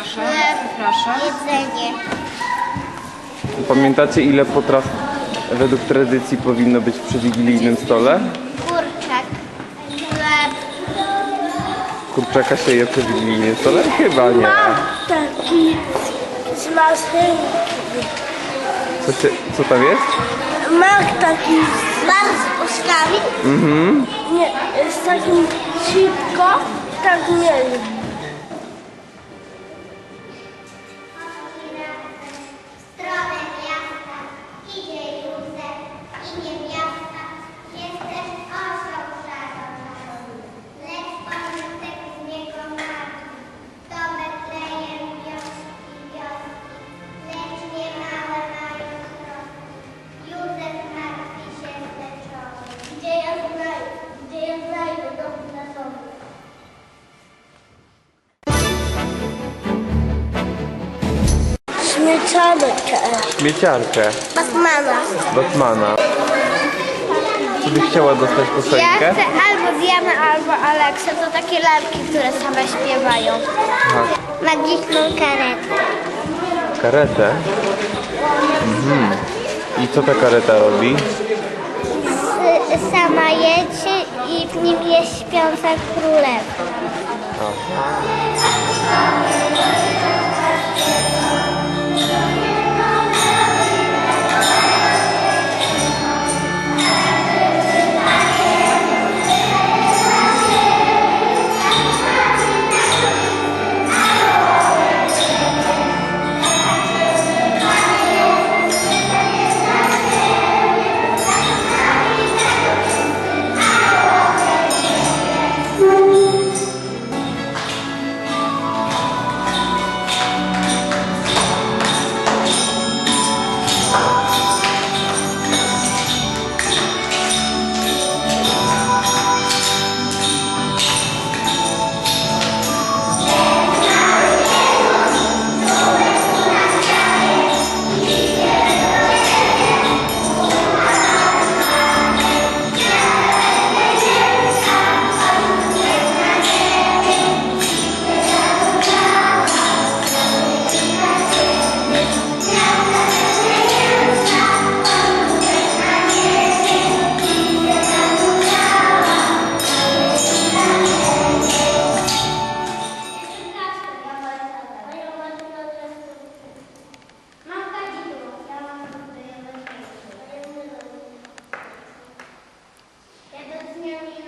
Proszę. Jedzenie. Pamiętacie ile potraw według tradycji powinno być przy wigilijnym stole? Kurczak. Chleb. Kurczaka się je przy wigilijnym stole? Chyba nie. Taki z. Co, się, co tam jest? Mak taki. Mak z puszkami? Mhm. Nie, z takim cipko. Tak mieli. Śmieciarkę Batmana. Batmana. Czy byś chciała dostać Ja piosenkę? chcę albo Diana, albo Alexa. To takie lalki, które same śpiewają. Aha. Magiczną karetę. Karetę? Mhm. I co ta kareta robi? S- sama jedzie i w nim jest śpiąca królewa. Aha. Mary